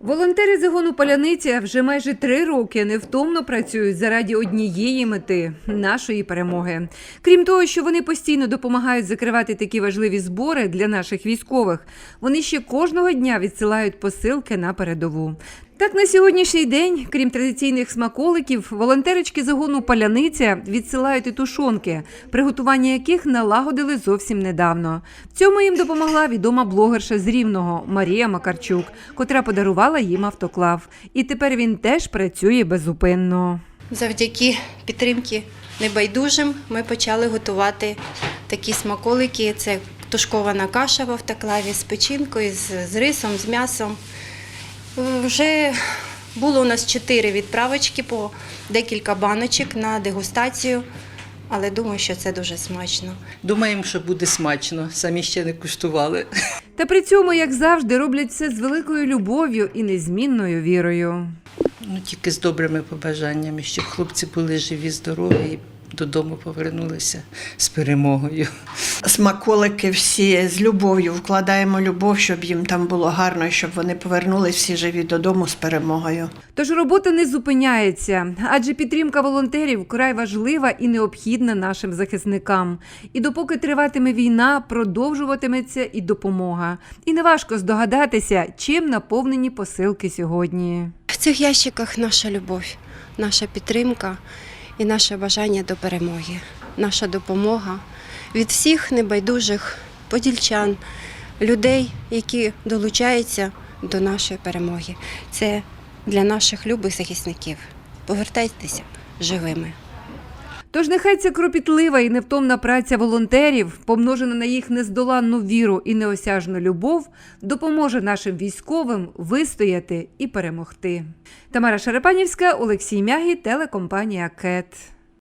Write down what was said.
Волонтери загону Паляниця вже майже три роки невтомно працюють заради однієї мети нашої перемоги. Крім того, що вони постійно допомагають закривати такі важливі збори для наших військових, вони ще кожного дня відсилають посилки на передову. Так, на сьогоднішній день, крім традиційних смаколиків, волонтерочки загону Паляниця відсилають і тушонки, приготування яких налагодили зовсім недавно. В цьому їм допомогла відома блогерша з Рівного Марія Макарчук, котра подарувала їм автоклав. І тепер він теж працює безупинно. Завдяки підтримки небайдужим ми почали готувати такі смаколики. Це тушкована каша в автоклаві з печінкою, з, рисом, з м'ясом. Вже було у нас чотири відправочки по декілька баночок на дегустацію, але думаю, що це дуже смачно. Думаємо, що буде смачно. Самі ще не куштували. Та при цьому, як завжди, роблять все з великою любов'ю і незмінною вірою. Ну тільки з добрими побажаннями, щоб хлопці були живі, здорові і додому повернулися з перемогою. смаколики всі з любов'ю вкладаємо любов, щоб їм там було гарно, і щоб вони повернулись всі живі додому з перемогою. Тож робота не зупиняється, адже підтримка волонтерів вкрай важлива і необхідна нашим захисникам. І допоки триватиме війна, продовжуватиметься і допомога. І неважко здогадатися, чим наповнені посилки сьогодні. В цих ящиках наша любов, наша підтримка і наше бажання до перемоги, наша допомога від всіх небайдужих подільчан, людей, які долучаються до нашої перемоги. Це для наших любих захисників. Повертайтеся живими. Тож нехай ця кропітлива і невтомна праця волонтерів, помножена на їх нездоланну віру і неосяжну любов, допоможе нашим військовим вистояти і перемогти. Тамара Шарапанівська, Олексій Мягі, телекомпанія КЕТ.